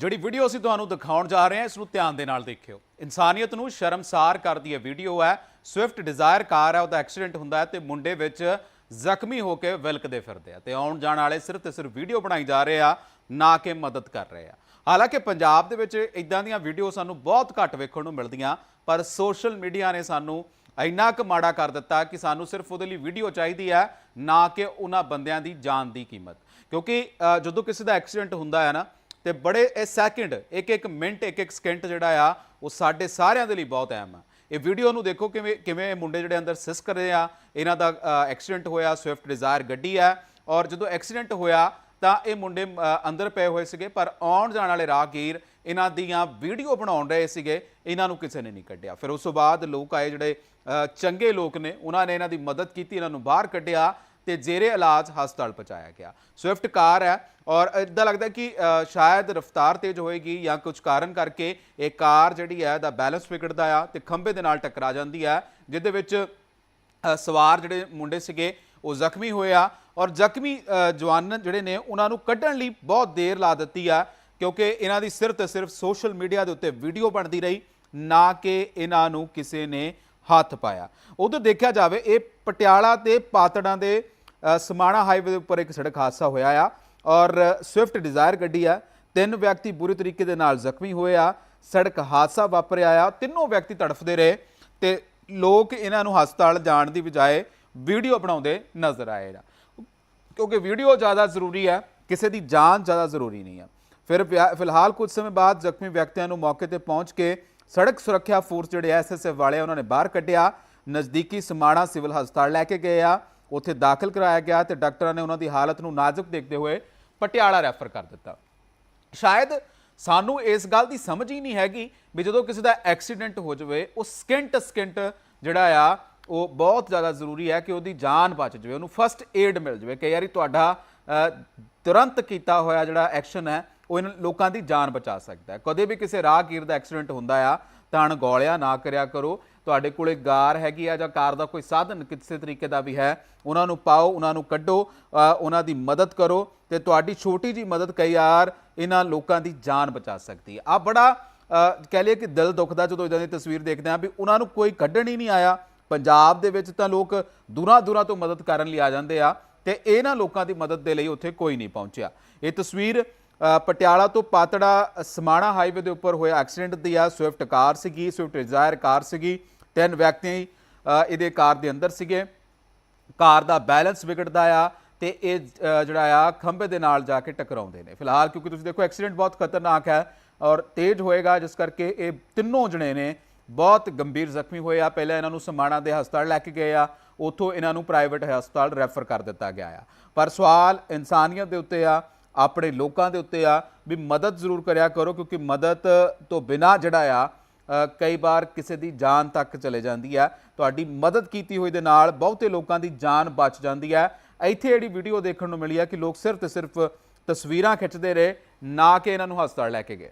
ਜਿਹੜੀ ਵੀਡੀਓ ਅਸੀਂ ਤੁਹਾਨੂੰ ਦਿਖਾਉਣ ਜਾ ਰਹੇ ਹਾਂ, ਇਸ ਨੂੰ ਧਿਆਨ ਦੇ ਨਾਲ ਦੇਖਿਓ। ਇਨਸਾਨੀਅਤ ਨੂੰ ਸ਼ਰਮਸਾਰ ਕਰਦੀ ਇਹ ਵੀਡੀਓ ਹੈ। ਸਵਿਫਟ ਡਿਜ਼ਾਇਰ ਕਾਰ ਹੈ, ਉਹਦਾ ਐਕਸੀਡੈਂਟ ਹੁੰਦਾ ਹੈ ਤੇ ਮੁੰਡੇ ਵਿੱਚ ਜ਼ਖਮੀ ਹੋ ਕੇ ਵਿਲਕਦੇ ਫਿਰਦੇ ਆ ਤੇ ਆਉਣ ਜਾਣ ਵਾਲੇ ਸਿਰਫ ਤੇ ਸਿਰਫ ਵੀਡੀਓ ਬਣਾਈ ਜਾ ਰਹੇ ਆ, ਨਾ ਕਿ ਮਦਦ ਕਰ ਰਹੇ ਆ। ਹਾਲਾਂਕਿ ਪੰਜਾਬ ਦੇ ਵਿੱਚ ਇਦਾਂ ਦੀਆਂ ਵੀਡੀਓ ਸਾਨੂੰ ਬਹੁਤ ਘੱਟ ਵੇਖਣ ਨੂੰ ਮਿਲਦੀਆਂ, ਪਰ ਸੋਸ਼ਲ ਮੀਡੀਆ ਨੇ ਸਾਨੂੰ ਇੰਨਾ ਕੁ ਮਾੜਾ ਕਰ ਦਿੱਤਾ ਕਿ ਸਾਨੂੰ ਸਿਰਫ ਉਹਦੇ ਲਈ ਵੀਡੀਓ ਚਾਹੀਦੀ ਹੈ, ਨਾ ਕਿ ਉਹਨਾਂ ਬੰਦਿਆਂ ਦੀ ਜਾਨ ਦੀ ਕੀਮਤ। ਕਿਉਂਕਿ ਜਦੋਂ ਕਿਸੇ ਦਾ ਐਕਸੀਡੈਂਟ ਹੁੰਦਾ ਹੈ ਨਾ ਤੇ ਬੜੇ, ਇਹ ਸੈਕਿੰਡ ਇੱਕ ਇੱਕ ਮਿੰਟ ਇੱਕ ਇੱਕ ਸਕਿੰਟ ਜਿਹੜਾ ਆ, ਉਹ ਸਾਡੇ ਸਾਰਿਆਂ ਦੇ ਲਈ ਬਹੁਤ ਅਹਿਮ ਆ। ਇਹ ਵੀਡੀਓ ਨੂੰ ਦੇਖੋ ਕਿਵੇਂ ਕਿਵੇਂ ਇਹ ਮੁੰਡੇ ਜਿਹੜੇ ਅੰਦਰ ਸਿਸ ਕਰ ਰਹੇ ਆ, ਇਹਨਾਂ ਦਾ ਐਕਸੀਡੈਂਟ ਹੋਇਆ ਸਵਿਫਟ ਡਿਜ਼ਾਇਰ ਗੱਡੀ ਆ, ਔਰ ਜਦੋਂ ਐਕਸੀਡੈਂਟ ਹੋਇਆ, ਤਾਂ ਇਹ ਮੁੰਡੇ ਅੰਦਰ ਪਏ ਹੋਏ ਸੀਗੇ, ਪਰ ਆਉਣ ਜਾਣ ਵਾਲੇ ਰਾਹਗੀਰ ਇਹਨਾਂ ਦੀਆਂ ਵੀਡੀਓ ਬਣਾਉਣ ਰਹੇ ਸੀਗੇ, ਇਹਨਾਂ ਨੂੰ ਕਿਸੇ ਨੇ ਨਹੀਂ ਕੱਢਿਆ। ਫਿਰ ਉਸ ਤੋਂ ਬਾਅਦ ਲੋਕ ਆਏ ਜਿਹੜੇ ਚੰਗੇ ਲੋਕ ਨੇ, ਉਹਨਾਂ ਨੇ ਇਹਨਾਂ ਦੀ ਮਦਦ ਕੀਤੀ, ਇਹਨਾਂ ਨੂੰ ਬਾਹਰ ਕੱਢਿਆ ਤੇ ਜੇਰੇ ਇਲਾਜ ਹਸਪਤਾਲ ਪਹੁੰਚਾਇਆ ਗਿਆ। ਸਵਿਫਟ ਕਾਰ ਹੈ ਔਰ ਇਦਾਂ ਲੱਗਦਾ ਕਿ ਸ਼ਾਇਦ ਰਫ਼ਤਾਰ ਤੇਜ਼ ਹੋਏਗੀ ਜਾਂ ਕੁਝ ਕਾਰਨ ਕਰਕੇ ਇਹ ਕਾਰ ਜਿਹੜੀ ਹੈ ਦਾ ਬੈਲੈਂਸ ਵਿਗੜਦਾ ਆ ਤੇ ਖੰਭੇ ਦੇ ਨਾਲ ਟਕਰਾ ਜਾਂਦੀ ਹੈ, ਜਿਹਦੇ ਵਿੱਚ ਸਵਾਰ ਜਿਹੜੇ ਮੁੰਡੇ ਸੀਗੇ ਉਹ ਜ਼ਖਮੀ ਹੋਏ ਆ ਔਰ ਜ਼ਖਮੀ ਜਵਾਨ ਜਿਹੜੇ ਨੇ ਉਹਨਾਂ ਨੂੰ ਕੱਢਣ ਲਈ ਬਹੁਤ ਦੇਰ ਲਾ ਦਿੱਤੀ ਆ, ਕਿਉਂਕਿ ਇਹਨਾਂ ਦੀ ਸਿਰਫ ਤੇ ਸਿਰਫ ਸੋਸ਼ਲ ਮੀਡੀਆ ਦੇ ਉੱਤੇ ਵੀਡੀਓ ਬਣਦੀ ਰਹੀ, ਨਾ ਕਿ ਇਹਨਾਂ ਨੂੰ ਕਿਸੇ ਨੇ ਹੱਥ ਪਾਇਆ। ਉਧਰ ਦੇਖਿਆ ਜਾਵੇ, ਇਹ ਪਟਿਆਲਾ ਤੇ ਪਾਤੜਾਂ ਦੇ ਸਮਾਣਾ ਹਾਈਵੇ ਦੇ ਉੱਪਰ ਇੱਕ ਸੜਕ ਹਾਦਸਾ ਹੋਇਆ ਆ ਔਰ ਸਵਿਫਟ ਡਿਜ਼ਾਇਰ ਗੱਡੀ ਆ। ਤਿੰਨ ਵਿਅਕਤੀ ਬੁਰੀ ਤਰੀਕੇ ਦੇ ਨਾਲ ਜ਼ਖਮੀ ਹੋਏ ਆ। ਸੜਕ ਹਾਦਸਾ ਵਾਪਰਿਆ ਆ। ਤਿੰਨੋਂ ਵਿਅਕਤੀ ਤੜਫਦੇ ਰਹੇ ਤੇ ਲੋਕ ਇਹਨਾਂ ਨੂੰ ਹਸਪਤਾਲ ਜਾਣ ਦੀ ਬਜਾਏ ਵੀਡੀਓ ਬਣਾਉਂਦੇ ਨਜ਼ਰ ਆਏ ਆ। ਕਿਉਂਕਿ ਵੀਡੀਓ ਜ਼ਿਆਦਾ ਜ਼ਰੂਰੀ ਹੈ ਕਿਸੇ ਦੀ ਜਾਨ ਜ਼ਿਆਦਾ ਜ਼ਰੂਰੀ ਨਹੀਂ ਆ। ਫਿਰ ਵਿਆ- ਫਿਲਹਾਲ ਕੁਝ ਸਮੇਂ ਬਾਅਦ ਜ਼ਖਮੀ ਵਿਅਕਤੀਆਂ ਨੂੰ ਮੌਕੇ ਤੇ ਪਹੁੰਚ ਕੇ ਸੜਕ ਸੁਰੱਖਿਆ ਫੋਰਸ ਜਿਹੜੇ ਐਸਐਸਐਫ ਵਾਲੇ ਆ, ਉਹਨਾਂ ਨੇ ਬਾਹਰ ਕੱਢਿਆ ਨਜ਼ਦੀਕੀ ਸਮਾਣਾ ਸਿਵਲ ਹਸਪਤਾਲ ਲੈ ਕੇ ਗਏ ਆ ਉੱਥੇ ਦਾਖਲ ਕਰਾਇਆ ਗਿਆ ਤੇ ਡਾਕਟਰਾਂ ਨੇ ਉਹਨਾਂ ਦੀ ਹਾਲਤ ਨੂੰ ਨਾਜ਼ੁਕ ਦੇਖਦੇ ਹੋਏ ਪਟਿਆਲਾ ਰੈਫਰ ਕਰ ਦਿੱਤਾ। ਸ਼ਾਇਦ ਸਾਨੂੰ ਇਸ ਗੱਲ ਦੀ ਸਮਝ ਹੀ ਨਹੀਂ ਹੈਗੀ ਵੀ ਜਦੋਂ ਕਿਸੇ ਦਾ ਐਕਸੀਡੈਂਟ ਹੋ ਜਾਵੇ ਉਹ ਸਕਿੰਟ ਸਕਿੰਟ ਜਿਹੜਾ ਆ ਉਹ ਬਹੁਤ ਜ਼ਿਆਦਾ ਜ਼ਰੂਰੀ ਹੈ ਕਿ ਉਹਦੀ ਜਾਨ ਬਚ ਜਾਵੇ ਉਹਨੂੰ ਫਸਟ ਏਡ ਮਿਲ ਜਾਵੇ। ਕਈ ਵਾਰੀ ਤੁਹਾਡਾ ਤੁਰੰਤ ਕੀਤਾ ਹੋਇਆ ਜਿਹੜਾ ਐਕਸ਼ਨ ਹੈ ਉਹ ਇਹਨਾਂ ਲੋਕਾਂ ਦੀ ਜਾਨ ਬਚਾ ਸਕਦਾ ਹੈ। ਕਦੇ ਵੀ ਕਿਸੇ ਰਾਹਗੀਰ ਦਾ ਐਕਸੀਡੈਂਟ ਹੁੰਦਾ ਆ ਤਾਂ ਅਣਗੌਲਿਆ ਨਾ ਕਰਿਆ ਕਰੋ। ਤੁਹਾਡੇ ਕੋਲੇ ਗਾਰ ਹੈਗੀ ਆ ਜਾਂ ਕਾਰ ਦਾ ਕੋਈ ਸਾਧਨ ਕਿਸੇ ਤਰੀਕੇ ਦਾ ਵੀ ਹੈ, ਉਹਨਾਂ ਨੂੰ ਪਾਓ, ਉਹਨਾਂ ਨੂੰ ਕੱਢੋ ਉਹਨਾਂ ਦੀ ਮਦਦ ਕਰੋ ਤੇ ਤੁਹਾਡੀ ਛੋਟੀ ਜੀ ਮਦਦ ਕਈ ਵਾਰ ਇਹਨਾਂ ਲੋਕਾਂ ਦੀ ਜਾਨ ਬਚਾ ਸਕਦੀ ਹੈ। ਆ ਬੜਾ ਕਹਿ ਲਈਏ ਕਿ ਦਿਲ ਦੁਖਦਾ ਜਦੋਂ ਇਦਾਂ ਦੀ ਤਸਵੀਰ ਦੇਖਦੇ ਆ ਵੀ ਉਹਨਾਂ ਨੂੰ ਕੋਈ ਕੱਢਣ ਹੀ ਨਹੀਂ ਆਇਆ। ਪੰਜਾਬ ਦੇ ਵਿੱਚ ਤਾਂ ਲੋਕ ਦੂਰਾਂ ਦੂਰਾਂ ਤੋਂ ਮਦਦ ਕਰਨ ਲਈ ਆ ਜਾਂਦੇ ਆ ਤੇ ਇਹਨਾਂ ਲੋਕਾਂ ਦੀ ਮਦਦ ਦੇ ਲਈ ਉੱਥੇ ਕੋਈ ਨਹੀਂ ਪਹੁੰਚਿਆ। ਇਹ ਤਸਵੀਰ ਪਟਿਆਲਾ ਤੋਂ ਪਾਤੜਾ ਸਮਾਣਾ ਹਾਈਵੇ ਦੇ ਉੱਪਰ ਹੋਇਆ ਐਕਸੀਡੈਂਟ ਦੀ ਆ। ਸਵਿਫਟ ਕਾਰ ਸੀਗੀ ਸਵਿਫਟ ਡਿਜ਼ਾਇਰ ਕਾਰ ਸੀਗੀ। ਤਿੰਨ ਵਿਅਕਤੀ ਇਹਦੇ ਕਾਰ ਦੇ ਅੰਦਰ ਸੀਗੇ। ਕਾਰ ਦਾ ਬੈਲੈਂਸ ਵਿਗੜਦਾ ਆ ਤੇ ਇਹ ਜਿਹੜਾ ਆ, ਖੰਭੇ ਦੇ ਨਾਲ ਜਾ ਕੇ ਟਕਰਾਉਂਦੇ ਨੇ। ਫਿਲਹਾਲ ਕਿਉਂਕਿ ਤੁਸੀਂ ਦੇਖੋ ਐਕਸੀਡੈਂਟ ਬਹੁਤ ਖਤਰਨਾਕ ਹੈ ਔਰ ਤੇਜ਼ ਹੋਏਗਾ, ਜਿਸ ਕਰਕੇ ਇਹ ਤਿੰਨੋਂ ਜਣੇ ਨੇ ਬਹੁਤ ਗੰਭੀਰ ਜ਼ਖਮੀ ਹੋਏ ਆ। ਪਹਿਲਾਂ ਇਹਨਾਂ ਨੂੰ ਸਮਾਣਾ ਦੇ ਹਸਪਤਾਲ ਲੈ ਕੇ ਗਏ ਆ। ਉਥੋਂ ਇਹਨਾਂ ਨੂੰ ਪ੍ਰਾਈਵੇਟ ਹਸਪਤਾਲ ਰੈਫਰ ਕਰ ਦਿੱਤਾ ਗਿਆ ਆ। ਪਰ ਸਵਾਲ ਇਨਸਾਨੀਅਤ ਦੇ ਉੱਤੇ ਆ ਆਪਣੇ ਲੋਕਾਂ ਦੇ ਉੱਤੇ ਆ, ਵੀ ਮਦਦ ਜ਼ਰੂਰ ਕਰਿਆ ਕਰੋ, ਕਿਉਂਕਿ ਮਦਦ ਤੋਂ ਬਿਨਾ ਜਿਹੜਾ ਆ ਕਈ ਵਾਰ ਕਿਸੇ ਦੀ ਜਾਨ ਤੱਕ ਚਲੇ ਜਾਂਦੀ ਆ। ਤੁਹਾਡੀ ਮਦਦ ਕੀਤੀ ਹੋਈ ਦੇ ਨਾਲ ਬਹੁਤੇ ਲੋਕਾਂ ਦੀ ਜਾਨ ਬਚ ਜਾਂਦੀ ਹੈ ਇੱਥੇ ਜਿਹੜੀ ਵੀਡੀਓ ਦੇਖਣ ਨੂੰ ਮਿਲੀ ਹੈ ਕਿ ਲੋਕ ਸਿਰਫ ਤੇ ਸਿਰਫ ਤਸਵੀਰਾਂ ਖਿੱਚਦੇ ਰਹੇ, ਨਾ ਕਿ ਇਹਨਾਂ ਨੂੰ ਹਸਪਤਾਲ ਲੈ ਕੇ ਗਏ।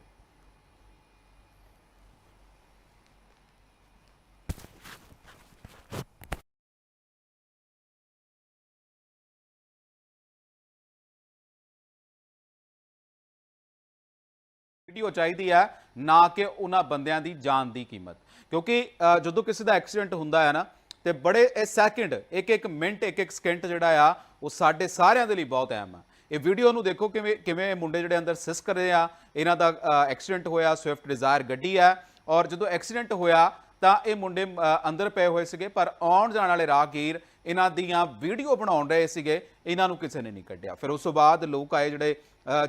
ਵੀਡੀਓ ਚਾਹੀਦੀ ਹੈ? ਨਾ ਕਿ ਉਹਨਾਂ ਬੰਦਿਆਂ ਦੀ ਜਾਨ ਦੀ ਕੀਮਤ। ਕਿਉਂਕਿ ਜਦੋਂ ਕਿਸੇ ਦਾ ਐਕਸੀਡੈਂਟ ਹੁੰਦਾ ਹੈ ਨਾ, ਤੇ ਬੜੇ, ਇਹ ਸੈਕਿੰਡ ਇੱਕ ਇੱਕ ਮਿੰਟ ਇੱਕ ਇੱਕ ਸਕਿੰਟ ਜਿਹੜਾ ਆ, ਉਹ ਸਾਡੇ ਸਾਰਿਆਂ ਦੇ ਲਈ ਬਹੁਤ ਅਹਿਮ ਆ। ਇਹ ਵੀਡੀਓ ਨੂੰ ਦੇਖੋ ਕਿਵੇਂ ਕਿਵੇਂ ਇਹ ਮੁੰਡੇ ਜਿਹੜੇ ਅੰਦਰ ਸਿਸ ਕਰ ਰਹੇ ਆ, ਇਹਨਾਂ ਦਾ ਐਕਸੀਡੈਂਟ ਹੋਇਆ, ਸਵਿਫਟ ਡਿਜ਼ਾਇਰ ਗੱਡੀ ਆ ਔਰ ਜਦੋਂ ਐਕਸੀਡੈਂਟ ਹੋਇਆ ਤਾਂ ਇਹ ਮੁੰਡੇ ਅੰਦਰ ਪਏ ਹੋਏ ਸੀਗੇ, ਪਰ ਆਉਣ ਜਾਣ ਵਾਲੇ ਰਾਹਗੀਰ ਇਹਨਾਂ ਦੀਆਂ ਵੀਡੀਓ ਬਣਾਉਣ ਰਹੇ ਸੀਗੇ, ਇਹਨਾਂ ਨੂੰ ਕਿਸੇ ਨੇ ਨਹੀਂ ਕੱਢਿਆ। ਫਿਰ ਉਸ ਤੋਂ ਬਾਅਦ ਲੋਕ ਆਏ ਜਿਹੜੇ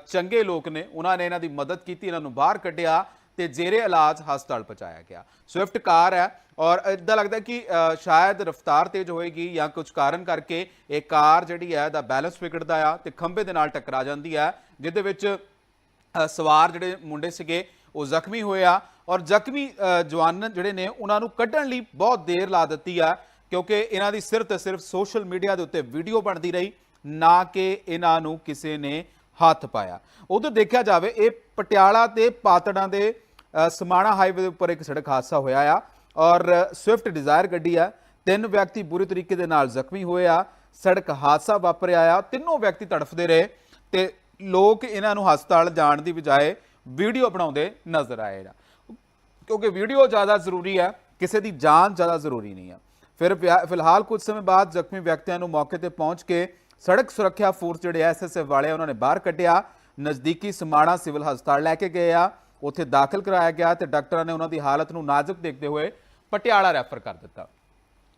ਚੰਗੇ ਲੋਕ ਨੇ, ਉਹਨਾਂ ਨੇ ਇਹਨਾਂ ਦੀ ਮਦਦ ਕੀਤੀ, ਇਹਨਾਂ ਨੂੰ ਬਾਹਰ ਕੱਢਿਆ ਤੇ ਜੇਰੇ ਇਲਾਜ ਹਸਪਤਾਲ ਪਹੁੰਚਾਇਆ ਗਿਆ। ਸਵਿਫਟ ਕਾਰ ਹੈ ਔਰ ਇਦਾਂ ਲੱਗਦਾ ਕਿ ਸ਼ਾਇਦ ਰਫ਼ਤਾਰ ਤੇਜ਼ ਹੋਏਗੀ ਜਾਂ ਕੁਝ ਕਾਰਨ ਕਰਕੇ ਇਹ ਕਾਰ ਜਿਹੜੀ ਹੈ ਦਾ ਬੈਲੈਂਸ ਵਿਗੜਦਾ ਆ ਤੇ ਖੰਭੇ ਦੇ ਨਾਲ ਟਕਰਾ ਜਾਂਦੀ ਹੈ, ਜਿਹਦੇ ਵਿੱਚ ਸਵਾਰ ਜਿਹੜੇ ਮੁੰਡੇ ਸੀਗੇ, ਉਹ ਜ਼ਖਮੀ ਹੋਏ ਆ ਔਰ ਜ਼ਖਮੀ ਜਵਾਨ ਜਿਹੜੇ ਨੇ, ਉਹਨਾਂ ਨੂੰ ਕੱਢਣ ਲਈ ਬਹੁਤ ਦੇਰ ਲਾ ਦਿੱਤੀ ਆ, ਕਿਉਂਕਿ ਇਹਨਾਂ ਦੀ ਸਿਰਫ ਤੇ ਸਿਰਫ ਸੋਸ਼ਲ ਮੀਡੀਆ ਦੇ ਉੱਤੇ ਵੀਡੀਓ ਬਣਦੀ ਰਹੀ, ਨਾ ਕਿ ਇਹਨਾਂ ਨੂੰ ਕਿਸੇ ਨੇ ਹੱਥ ਪਾਇਆ। ਉਧਰ ਦੇਖਿਆ ਜਾਵੇ, ਇਹ ਪਟਿਆਲਾ ਤੇ ਪਾਤੜਾਂ ਦੇ ਸਮਾਣਾ ਹਾਈਵੇ ਦੇ ਉੱਪਰ ਇੱਕ ਸੜਕ ਹਾਦਸਾ ਹੋਇਆ ਆ ਔਰ ਸਵਿਫਟ ਡਿਜ਼ਾਇਰ ਗੱਡੀ ਆ, ਤਿੰਨ ਵਿਅਕਤੀ ਬੁਰੀ ਤਰੀਕੇ ਦੇ ਨਾਲ ਜ਼ਖਮੀ ਹੋਏ ਆ, ਸੜਕ ਹਾਦਸਾ ਵਾਪਰਿਆ ਆ, ਤਿੰਨੋਂ ਵਿਅਕਤੀ ਤੜਫਦੇ ਰਹੇ ਤੇ ਲੋਕ ਇਹਨਾਂ ਨੂੰ ਹਸਪਤਾਲ ਜਾਣ ਦੀ ਬਜਾਏ ਵੀਡੀਓ ਬਣਾਉਂਦੇ ਨਜ਼ਰ ਆਏ ਆ। ਕਿਉਂਕਿ ਵੀਡੀਓ ਜ਼ਿਆਦਾ ਜ਼ਰੂਰੀ ਹੈ ਕਿਸੇ ਦੀ ਜਾਨ ਜ਼ਿਆਦਾ ਜ਼ਰੂਰੀ ਨਹੀਂ ਹੈ ਫਿਰ ਵਿਆ- ਫਿਲਹਾਲ ਕੁਝ ਸਮੇਂ ਬਾਅਦ ਜ਼ਖਮੀ ਵਿਅਕਤੀਆਂ ਨੂੰ ਮੌਕੇ ਤੇ ਪਹੁੰਚ ਕੇ ਸੜਕ ਸੁਰੱਖਿਆ ਫੋਰਸ ਜਿਹੜੇ ਐਸਐਸਐਫ ਵਾਲੇ ਆ, ਉਹਨਾਂ ਨੇ ਬਾਹਰ ਕੱਢਿਆ ਨਜ਼ਦੀਕੀ ਸਮਾਣਾ ਸਿਵਲ ਹਸਪਤਾਲ ਲੈ ਕੇ ਗਏ ਆ ਉੱਥੇ ਦਾਖਲ ਕਰਾਇਆ ਗਿਆ ਤੇ ਡਾਕਟਰਾਂ ਨੇ ਉਹਨਾਂ ਦੀ ਹਾਲਤ ਨੂੰ ਨਾਜ਼ੁਕ ਦੇਖਦੇ ਹੋਏ ਪਟਿਆਲਾ ਰੈਫਰ ਕਰ ਦਿੱਤਾ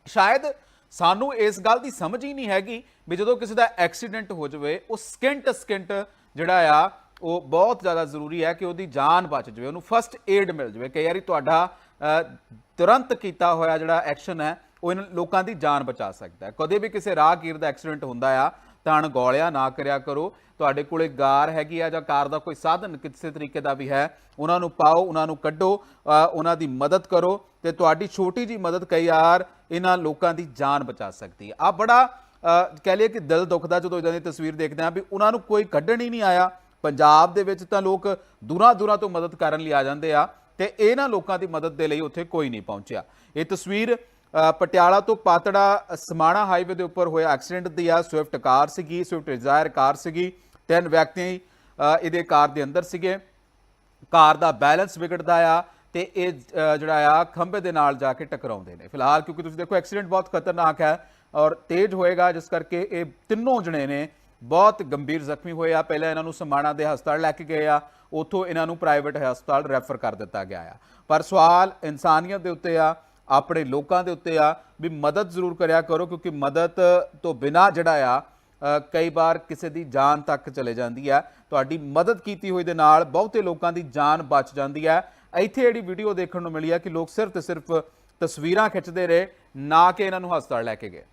ਸ਼ਾਇਦ ਸਾਨੂੰ ਇਸ ਗੱਲ ਦੀ ਸਮਝ ਹੀ ਨਹੀਂ ਹੈਗੀ ਵੀ ਜਦੋਂ ਕਿਸੇ ਦਾ ਐਕਸੀਡੈਂਟ ਹੋ ਜਾਵੇ ਉਹ ਸਕਿੰਟ ਸਕਿੰਟ ਜਿਹੜਾ ਆ ਉਹ ਬਹੁਤ ਜ਼ਿਆਦਾ ਜ਼ਰੂਰੀ ਹੈ ਕਿ ਉਹਦੀ ਜਾਨ ਬਚ ਜਾਵੇ, ਉਹਨੂੰ ਫਸਟ ਏਡ ਮਿਲ ਜਾਵੇ। ਕਈ ਵਾਰੀ ਤੁਹਾਡਾ ਤੁਰੰਤ ਕੀਤਾ ਹੋਇਆ ਜਿਹੜਾ ਐਕਸ਼ਨ ਹੈ, ਉਹ ਇਹਨਾਂ ਲੋਕਾਂ ਦੀ ਜਾਨ ਬਚਾ ਸਕਦਾ ਹੈ। ਕਦੇ ਵੀ ਕਿਸੇ ਰਾਹਗੀਰ ਦਾ ਐਕਸੀਡੈਂਟ ਹੁੰਦਾ ਆ ਤਾਂ ਅਣਗੌਲਿਆ ਨਾ ਕਰਿਆ ਕਰੋ। ਤੁਹਾਡੇ ਕੋਲੇ ਗਾਰ ਹੈਗੀ ਆ ਜਾਂ ਕਾਰ ਦਾ ਕੋਈ ਸਾਧਨ ਕਿਸੇ ਤਰੀਕੇ ਦਾ ਵੀ ਹੈ, ਉਹਨਾਂ ਨੂੰ ਪਾਓ, ਉਹਨਾਂ ਨੂੰ ਕੱਢੋ ਉਹਨਾਂ ਦੀ ਮਦਦ ਕਰੋ ਤੇ ਤੁਹਾਡੀ ਛੋਟੀ ਜੀ ਮਦਦ ਕਈ ਵਾਰ ਇਹਨਾਂ ਲੋਕਾਂ ਦੀ ਜਾਨ ਬਚਾ ਸਕਦੀ ਹੈ। ਆ ਬੜਾ ਕਹਿ ਲਈਏ ਕਿ ਦਿਲ ਦੁਖਦਾ ਜਦੋਂ ਇਦਾਂ ਦੀ ਤਸਵੀਰ ਦੇਖਦੇ ਆ ਵੀ ਉਹਨਾਂ ਨੂੰ ਕੋਈ ਕੱਢਣ ਹੀ ਨਹੀਂ ਆਇਆ। ਪੰਜਾਬ ਦੇ ਵਿੱਚ ਤਾਂ ਲੋਕ ਦੂਰਾਂ ਦੂਰਾਂ ਤੋਂ ਮਦਦ ਕਰਨ ਲਈ ਆ ਜਾਂਦੇ ਆ ਤੇ ਇਹਨਾਂ ਲੋਕਾਂ ਦੀ ਮਦਦ ਦੇ ਲਈ ਉੱਥੇ ਕੋਈ ਨਹੀਂ ਪਹੁੰਚਿਆ। ਇਹ ਤਸਵੀਰ ਪਟਿਆਲਾ ਤੋਂ ਪਾਤੜਾ ਸਮਾਣਾ ਹਾਈਵੇ ਦੇ ਉੱਪਰ ਹੋਇਆ ਐਕਸੀਡੈਂਟ ਦੀ ਆ। ਸਵਿਫਟ ਕਾਰ ਸੀਗੀ, ਸਵਿਫਟ ਡਿਜ਼ਾਇਰ ਕਾਰ ਸੀਗੀ। ਤਿੰਨ ਵਿਅਕਤੀ ਇਹਦੇ ਕਾਰ ਦੇ ਅੰਦਰ ਸੀਗੇ। ਕਾਰ ਦਾ ਬੈਲੈਂਸ ਵਿਗੜਦਾ ਆ ਤੇ ਇਹ ਜਿਹੜਾ ਆ, ਖੰਭੇ ਦੇ ਨਾਲ ਜਾ ਕੇ ਟਕਰਾਉਂਦੇ ਨੇ। ਫਿਲਹਾਲ ਕਿਉਂਕਿ ਤੁਸੀਂ ਦੇਖੋ, ਐਕਸੀਡੈਂਟ ਬਹੁਤ ਖਤਰਨਾਕ ਹੈ ਔਰ ਤੇਜ਼ ਹੋਏਗਾ, ਜਿਸ ਕਰਕੇ ਇਹ ਤਿੰਨੋਂ ਜਣੇ ਨੇ ਬਹੁਤ ਗੰਭੀਰ ਜ਼ਖਮੀ ਹੋਏ ਆ। ਪਹਿਲਾਂ ਇਹਨਾਂ ਨੂੰ ਸਮਾਣਾ ਦੇ ਹਸਪਤਾਲ ਲੈ ਕੇ ਗਏ ਆ। ਉੱਥੋਂ ਇਹਨਾਂ ਨੂੰ ਪ੍ਰਾਈਵੇਟ ਹਸਪਤਾਲ ਰੈਫਰ ਕਰ ਦਿੱਤਾ ਗਿਆ ਆ। ਪਰ ਸਵਾਲ ਇਨਸਾਨੀਅਤ ਦੇ ਉੱਤੇ ਆ, ਆਪਣੇ ਲੋਕਾਂ ਦੇ ਉੱਤੇ ਆ, ਵੀ ਮਦਦ ਜ਼ਰੂਰ ਕਰਿਆ ਕਰੋ, ਕਿਉਂਕਿ ਮਦਦ ਤੋਂ ਬਿਨਾ ਜਿਹੜਾ ਆ ਕਈ ਵਾਰ ਕਿਸੇ ਦੀ ਜਾਨ ਤੱਕ ਚਲੇ ਜਾਂਦੀ ਹੈ ਤੁਹਾਡੀ ਮਦਦ ਕੀਤੀ ਹੋਈ ਦੇ ਨਾਲ ਬਹੁਤੇ ਲੋਕਾਂ ਦੀ ਜਾਨ ਬਚ ਜਾਂਦੀ ਹੈ ਇੱਥੇ ਜਿਹੜੀ ਵੀਡੀਓ ਦੇਖਣ ਨੂੰ ਮਿਲੀ ਹੈ ਕਿ ਲੋਕ ਸਿਰਫ ਤੇ ਸਿਰਫ ਤਸਵੀਰਾਂ ਖਿੱਚਦੇ ਰਹੇ, ਨਾ ਕਿ ਇਹਨਾਂ ਨੂੰ ਹਸਪਤਾਲ ਲੈ ਕੇ ਗਏ।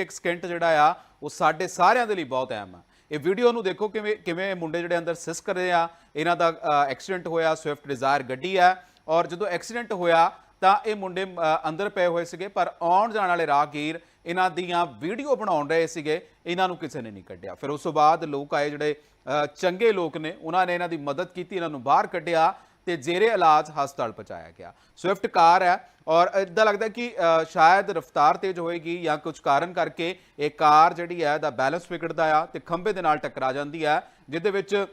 ਇੱਕ ਸਕਿੰਟ ਜਿਹੜਾ ਆ, ਉਹ ਸਾਡੇ ਸਾਰਿਆਂ ਦੇ ਲਈ ਬਹੁਤ ਅਹਿਮ ਆ। ਇਹ ਵੀਡੀਓ ਨੂੰ ਦੇਖੋ ਕਿਵੇਂ ਕਿਵੇਂ ਇਹ ਮੁੰਡੇ ਜਿਹੜੇ ਅੰਦਰ ਸਿਸਕ ਰਹੇ ਆ। ਇਹਨਾਂ ਦਾ ਐਕਸੀਡੈਂਟ ਹੋਇਆ, ਸਵਿਫਟ ਡਿਜ਼ਾਇਰ ਗੱਡੀ ਆ। ਔਰ ਜਦੋਂ ਐਕਸੀਡੈਂਟ ਹੋਇਆ, ਤਾਂ ਇਹ ਮੁੰਡੇ ਅੰਦਰ ਪਏ ਹੋਏ ਸੀਗੇ, ਪਰ ਆਉਣ ਜਾਣ ਵਾਲੇ ਰਾਹਗੀਰ ਇਹਨਾਂ ਦੀਆਂ ਵੀਡੀਓ ਬਣਾਉਣ ਰਹੇ ਸੀਗੇ। ਇਹਨਾਂ ਨੂੰ ਕਿਸੇ ਨੇ ਨਹੀਂ ਕੱਢਿਆ। ਫਿਰ ਉਸ ਤੋਂ ਬਾਅਦ ਲੋਕ ਆਏ ਜਿਹੜੇ ਚੰਗੇ ਲੋਕ ਨੇ, ਉਹਨਾਂ ਨੇ ਇਹਨਾਂ ਦੀ ਮਦਦ ਕੀਤੀ, ਇਹਨਾਂ ਨੂੰ ਬਾਹਰ ਕੱਢਿਆ। ਤੇ ਜ਼ੇਰੇ ਇਲਾਜ ਹਸਪਤਾਲ ਪਹੁੰਚਾਇਆ ਗਿਆ। ਸਵਿਫਟ ਕਾਰ ਹੈ ਔਰ ਇਦਾਂ ਲੱਗਦਾ ਕਿ ਸ਼ਾਇਦ ਰਫ਼ਤਾਰ ਤੇਜ਼ ਹੋਏਗੀ ਜਾਂ ਕੁਝ ਕਾਰਨ ਕਰਕੇ ਇਹ ਕਾਰ ਜਿਹੜੀ ਹੈ ਦਾ ਬੈਲੈਂਸ ਵਿਗੜਦਾ ਆ ਤੇ ਖੰਭੇ ਦੇ ਨਾਲ ਟਕਰਾ ਜਾਂਦੀ ਹੈ, ਜਿਹਦੇ ਵਿੱਚ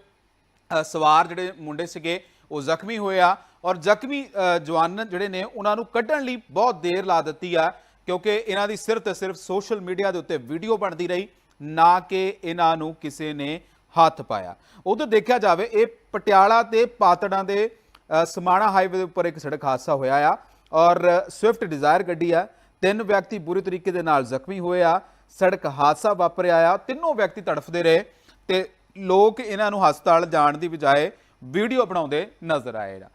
ਸਵਾਰ ਜਿਹੜੇ ਮੁੰਡੇ ਸੀਗੇ ਉਹ ਜ਼ਖਮੀ ਹੋਏ ਆ ਔਰ ਜ਼ਖਮੀ ਜਵਾਨ ਜਿਹੜੇ ਨੇ ਉਹਨਾਂ ਨੂੰ ਕੱਢਣ ਲਈ ਬਹੁਤ ਦੇਰ ਲਾ ਦਿੱਤੀ ਆ, ਕਿਉਂਕਿ ਇਹਨਾਂ ਦੀ ਸਿਰਫ ਤੇ ਸਿਰਫ ਸੋਸ਼ਲ ਮੀਡੀਆ ਦੇ ਉੱਤੇ ਵੀਡੀਓ ਬਣਦੀ ਰਹੀ, ਨਾ ਕਿ ਇਹਨਾਂ ਨੂੰ ਕਿਸੇ ਨੇ ਹੱਥ ਪਾਇਆ। ਉਧਰ ਦੇਖਿਆ ਜਾਵੇ, ਇਹ ਪਟਿਆਲਾ ਤੇ ਪਾਤੜਾਂ ਦੇ ਸਮਾਣਾ ਹਾਈਵੇ ਦੇ ਉੱਪਰ ਇੱਕ ਸੜਕ ਹਾਦਸਾ ਹੋਇਆ ਆ ਔਰ ਸਵਿਫਟ ਡਿਜ਼ਾਇਰ ਗੱਡੀ ਆ। ਤਿੰਨ ਵਿਅਕਤੀ ਬੁਰੀ ਤਰੀਕੇ ਦੇ ਨਾਲ ਜ਼ਖਮੀ ਹੋਏ ਆ। ਸੜਕ ਹਾਦਸਾ ਵਾਪਰਿਆ ਆ। ਤਿੰਨੋਂ ਵਿਅਕਤੀ ਤੜਫਦੇ ਰਹੇ ਤੇ ਲੋਕ ਇਹਨਾਂ ਨੂੰ ਹਸਪਤਾਲ ਜਾਣ ਦੀ ਬਜਾਏ ਵੀਡੀਓ ਬਣਾਉਂਦੇ ਨਜ਼ਰ ਆਏ ਆ।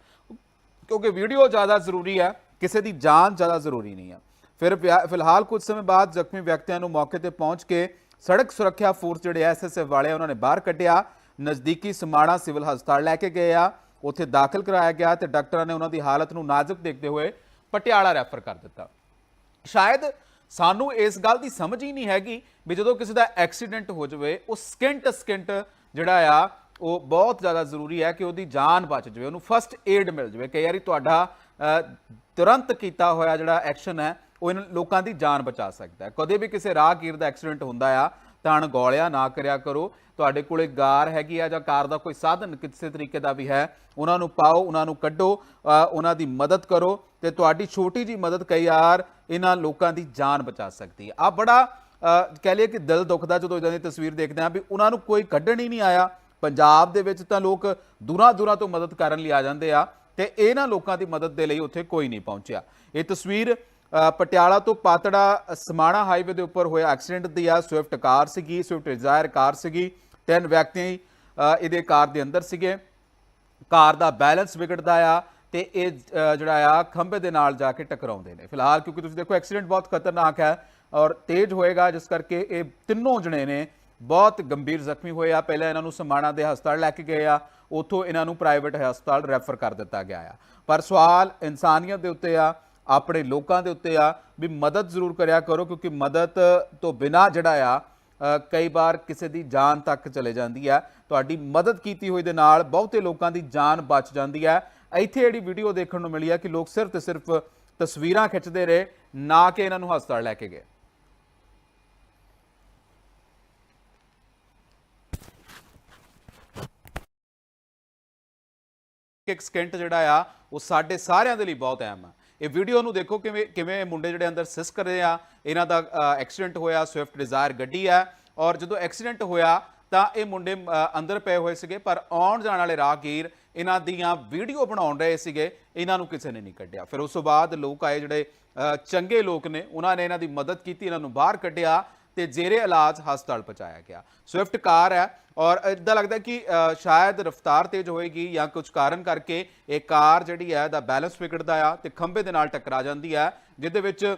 ਕਿਉਂਕਿ ਵੀਡੀਓ ਜ਼ਿਆਦਾ ਜ਼ਰੂਰੀ ਆ ਕਿਸੇ ਦੀ ਜਾਨ ਜ਼ਿਆਦਾ ਜ਼ਰੂਰੀ ਨਹੀਂ ਆ। ਫਿਰ ਵਿਆ- ਫਿਲਹਾਲ ਕੁਝ ਸਮੇਂ ਬਾਅਦ ਜ਼ਖਮੀ ਵਿਅਕਤੀਆਂ ਨੂੰ ਮੌਕੇ ਤੇ ਪਹੁੰਚ ਕੇ ਸੜਕ ਸੁਰੱਖਿਆ ਫੋਰਸ ਜਿਹੜੇ ਐਸਐਸਐਫ ਵਾਲੇ ਆ, ਉਹਨਾਂ ਨੇ ਬਾਹਰ ਕੱਢਿਆ। ਨਜ਼ਦੀਕੀ ਸਮਾਣਾ ਸਿਵਲ ਹਸਪਤਾਲ ਲੈ ਕੇ ਗਏ ਆ। ਉੱਥੇ ਦਾਖਲ ਕਰਾਇਆ ਗਿਆ ਤੇ ਡਾਕਟਰਾਂ ਨੇ ਉਹਨਾਂ ਦੀ ਹਾਲਤ ਨੂੰ ਨਾਜ਼ੁਕ ਦੇਖਦੇ ਹੋਏ ਪਟਿਆਲਾ ਰੈਫਰ ਕਰ ਦਿੱਤਾ। ਸ਼ਾਇਦ ਸਾਨੂੰ ਇਸ ਗੱਲ ਦੀ ਸਮਝ ਹੀ ਨਹੀਂ ਹੈਗੀ ਵੀ ਜਦੋਂ ਕਿਸੇ ਦਾ ਐਕਸੀਡੈਂਟ ਹੋ ਜਾਵੇ, ਉਹ ਸਕਿੰਟ ਸਕਿੰਟ ਜਿਹੜਾ ਆ, ਉਹ ਬਹੁਤ ਜ਼ਿਆਦਾ ਜ਼ਰੂਰੀ ਹੈ ਕਿ ਉਹਦੀ ਜਾਨ ਬਚ ਜਾਵੇ, ਉਹਨੂੰ ਫਸਟ ਏਡ ਮਿਲ ਜਾਵੇ। ਕਿ ਯਾਰੀ ਤੁਹਾਡਾ ਤੁਰੰਤ ਕੀਤਾ ਹੋਇਆ ਜਿਹੜਾ ਐਕਸ਼ਨ ਹੈ, ਉਹ ਇਹਨਾਂ ਲੋਕਾਂ ਦੀ ਜਾਨ ਬਚਾ ਸਕਦਾ ਹੈ। ਕਦੇ ਵੀ ਕਿਸੇ ਰਾਹਗੀਰ ਦਾ ਐਕਸੀਡੈਂਟ ਹੁੰਦਾ ਆ ਤਾਂ ਅਣਗੌਲਿਆ ਨਾ ਕਰਿਆ ਕਰੋ। ਤੁਹਾਡੇ ਕੋਲੇ ਗਾਰ ਹੈਗੀ ਆ ਜਾਂ ਕਾਰ ਦਾ ਕੋਈ ਸਾਧਨ ਕਿਸੇ ਤਰੀਕੇ ਦਾ ਵੀ ਹੈ, ਉਹਨਾਂ ਨੂੰ ਪਾਓ, ਉਹਨਾਂ ਨੂੰ ਕੱਢੋ ਉਹਨਾਂ ਦੀ ਮਦਦ ਕਰੋ ਤੇ ਤੁਹਾਡੀ ਛੋਟੀ ਜੀ ਮਦਦ ਕਈ ਵਾਰ ਇਹਨਾਂ ਲੋਕਾਂ ਦੀ ਜਾਨ ਬਚਾ ਸਕਦੀ ਹੈ। ਆ ਬੜਾ ਕਹਿ ਲਈਏ ਕਿ ਦਿਲ ਦੁਖਦਾ ਜਦੋਂ ਇਦਾਂ ਦੀ ਤਸਵੀਰ ਦੇਖਦੇ ਆ ਵੀ ਉਹਨਾਂ ਨੂੰ ਕੋਈ ਕੱਢਣ ਹੀ ਨਹੀਂ ਆਇਆ। ਪੰਜਾਬ ਦੇ ਵਿੱਚ ਤਾਂ ਲੋਕ ਦੂਰਾਂ ਦੂਰਾਂ ਤੋਂ ਮਦਦ ਕਰਨ ਲਈ ਆ ਜਾਂਦੇ ਆ ਤੇ ਇਹਨਾਂ ਲੋਕਾਂ ਦੀ ਮਦਦ ਦੇ ਲਈ ਉੱਥੇ ਕੋਈ ਨਹੀਂ ਪਹੁੰਚਿਆ। ਇਹ ਤਸਵੀਰ ਪਟਿਆਲਾ ਤੋਂ ਪਾਤੜਾ ਸਮਾਣਾ ਹਾਈਵੇ ਦੇ ਉੱਪਰ ਹੋਇਆ ਐਕਸੀਡੈਂਟ ਦੀ ਆ। ਸਵਿਫਟ ਕਾਰ ਸੀਗੀ ਸਵਿਫਟ ਡਿਜ਼ਾਇਰ ਕਾਰ ਸੀਗੀ। ਤਿੰਨ ਵਿਅਕਤੀ ਇਹਦੇ ਕਾਰ ਦੇ ਅੰਦਰ ਸੀਗੇ। ਕਾਰ ਦਾ ਬੈਲੈਂਸ ਵਿਗੜਦਾ ਆ ਤੇ ਇਹ ਜਿਹੜਾ ਆ, ਖੰਭੇ ਦੇ ਨਾਲ ਜਾ ਕੇ ਟਕਰਾਉਂਦੇ ਨੇ। ਫਿਲਹਾਲ ਕਿਉਂਕਿ ਤੁਸੀਂ ਦੇਖੋ ਐਕਸੀਡੈਂਟ ਬਹੁਤ ਖਤਰਨਾਕ ਹੈ ਔਰ ਤੇਜ਼ ਹੋਏਗਾ, ਜਿਸ ਕਰਕੇ ਇਹ ਤਿੰਨੋਂ ਜਣੇ ਨੇ ਬਹੁਤ ਗੰਭੀਰ ਜ਼ਖਮੀ ਹੋਏ ਆ। ਪਹਿਲਾਂ ਇਹਨਾਂ ਨੂੰ ਸਮਾਣਾ ਦੇ ਹਸਪਤਾਲ ਲੈ ਕੇ ਗਏ ਆ। ਉੱਥੋਂ ਇਹਨਾਂ ਨੂੰ ਪ੍ਰਾਈਵੇਟ ਹਸਪਤਾਲ ਰੈਫਰ ਕਰ ਦਿੱਤਾ ਗਿਆ ਆ। ਪਰ ਸਵਾਲ ਇਨਸਾਨੀਅਤ ਦੇ ਉੱਤੇ ਆ ਆਪਣੇ ਲੋਕਾਂ ਦੇ ਉੱਤੇ ਆ, ਵੀ ਮਦਦ ਜ਼ਰੂਰ ਕਰਿਆ ਕਰੋ, ਕਿਉਂਕਿ ਮਦਦ ਤੋਂ ਬਿਨਾ ਜਿਹੜਾ ਆ ਕਈ ਵਾਰ ਕਿਸੇ ਦੀ ਜਾਨ ਤੱਕ ਚਲੇ ਜਾਂਦੀ ਆ। ਤੁਹਾਡੀ ਮਦਦ ਕੀਤੀ ਹੋਈ ਦੇ ਨਾਲ ਬਹੁਤੇ ਲੋਕਾਂ ਦੀ ਜਾਨ ਬਚ ਜਾਂਦੀ ਹੈ ਇੱਥੇ ਜਿਹੜੀ ਵੀਡੀਓ ਦੇਖਣ ਨੂੰ ਮਿਲੀ ਹੈ ਕਿ ਲੋਕ ਸਿਰਫ ਤੇ ਸਿਰਫ ਤਸਵੀਰਾਂ ਖਿੱਚਦੇ ਰਹੇ, ਨਾ ਕਿ ਇਹਨਾਂ ਨੂੰ ਹਸਪਤਾਲ ਲੈ ਕੇ ਗਏ। ਇੱਕ ਸਕਿੰਟ ਜਿਹੜਾ ਆ, ਉਹ ਸਾਡੇ ਸਾਰਿਆਂ ਦੇ ਲਈ ਬਹੁਤ ਅਹਿਮ ਆ। ਇਹ ਵੀਡੀਓ ਨੂੰ ਦੇਖੋ ਕਿਵੇਂ ਕਿਵੇਂ ਇਹ ਮੁੰਡੇ ਜਿਹੜੇ ਅੰਦਰ ਸਿਸਕ ਰਹੇ ਆ, ਇਹਨਾਂ ਦਾ ਐਕਸੀਡੈਂਟ ਹੋਇਆ ਸਵਿਫਟ ਡਿਜ਼ਾਇਰ ਗੱਡੀ ਆ, ਔਰ ਜਦੋਂ ਐਕਸੀਡੈਂਟ ਹੋਇਆ, ਤਾਂ ਇਹ ਮੁੰਡੇ ਅੰਦਰ ਪਏ ਹੋਏ ਸੀਗੇ, ਪਰ ਆਉਣ ਜਾਣ ਵਾਲੇ ਰਾਹਗੀਰ ਇਹਨਾਂ ਦੀਆਂ ਵੀਡੀਓ ਬਣਾਉਣ ਰਹੇ ਸੀਗੇ, ਇਹਨਾਂ ਨੂੰ ਕਿਸੇ ਨੇ ਨਹੀਂ ਕੱਢਿਆ। ਫਿਰ ਉਸ ਤੋਂ ਬਾਅਦ ਲੋਕ ਆਏ ਜਿਹੜੇ ਚੰਗੇ ਲੋਕ ਨੇ, ਉਹਨਾਂ ਨੇ ਇਹਨਾਂ ਦੀ ਮਦਦ ਕੀਤੀ, ਇਹਨਾਂ ਨੂੰ ਬਾਹਰ ਕੱਢਿਆ ਤੇ ਜੇਰੇ ਇਲਾਜ ਹਸਪਤਾਲ ਪਹੁੰਚਾਇਆ ਗਿਆ। ਸਵਿਫਟ ਕਾਰ ਹੈ ਔਰ ਇਦਾਂ ਲੱਗਦਾ ਕਿ ਸ਼ਾਇਦ ਰਫ਼ਤਾਰ ਤੇਜ਼ ਹੋਏਗੀ ਜਾਂ ਕੁਝ ਕਾਰਨ ਕਰਕੇ ਇਹ ਕਾਰ ਜਿਹੜੀ ਹੈ ਦਾ ਬੈਲੈਂਸ ਵਿਗੜਦਾ ਆ ਤੇ ਖੰਭੇ ਦੇ ਨਾਲ ਟਕਰਾ ਜਾਂਦੀ ਹੈ, ਜਿਹਦੇ ਵਿੱਚ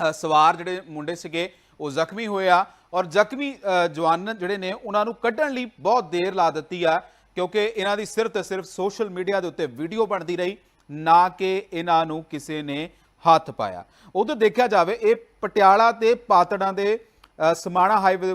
ਸਵਾਰ ਜਿਹੜੇ ਮੁੰਡੇ ਸੀਗੇ ਉਹ ਜ਼ਖਮੀ ਹੋਏ ਆ ਔਰ ਜ਼ਖਮੀ ਜਵਾਨ ਜਿਹੜੇ ਨੇ ਉਹਨਾਂ ਨੂੰ ਕੱਢਣ ਲਈ ਬਹੁਤ ਦੇਰ ਲਾ ਦਿੱਤੀ ਆ, ਕਿਉਂਕਿ ਇਹਨਾਂ ਦੀ ਸਿਰਫ ਤੇ ਸਿਰਫ ਸੋਸ਼ਲ ਮੀਡੀਆ ਦੇ ਉੱਤੇ ਵੀਡੀਓ ਬਣਦੀ ਰਹੀ, ਨਾ ਕਿ ਇਹਨਾਂ ਨੂੰ ਕਿਸੇ ਨੇ ਹੱਥ ਪਾਇਆ। ਉਧਰ ਦੇਖਿਆ ਜਾਵੇ ਇਹ ਪਟਿਆਲਾ ਤੇ ਪਾਤੜਾਂ ਦੇ ਸਮਾਣਾ ਹਾਈਵੇ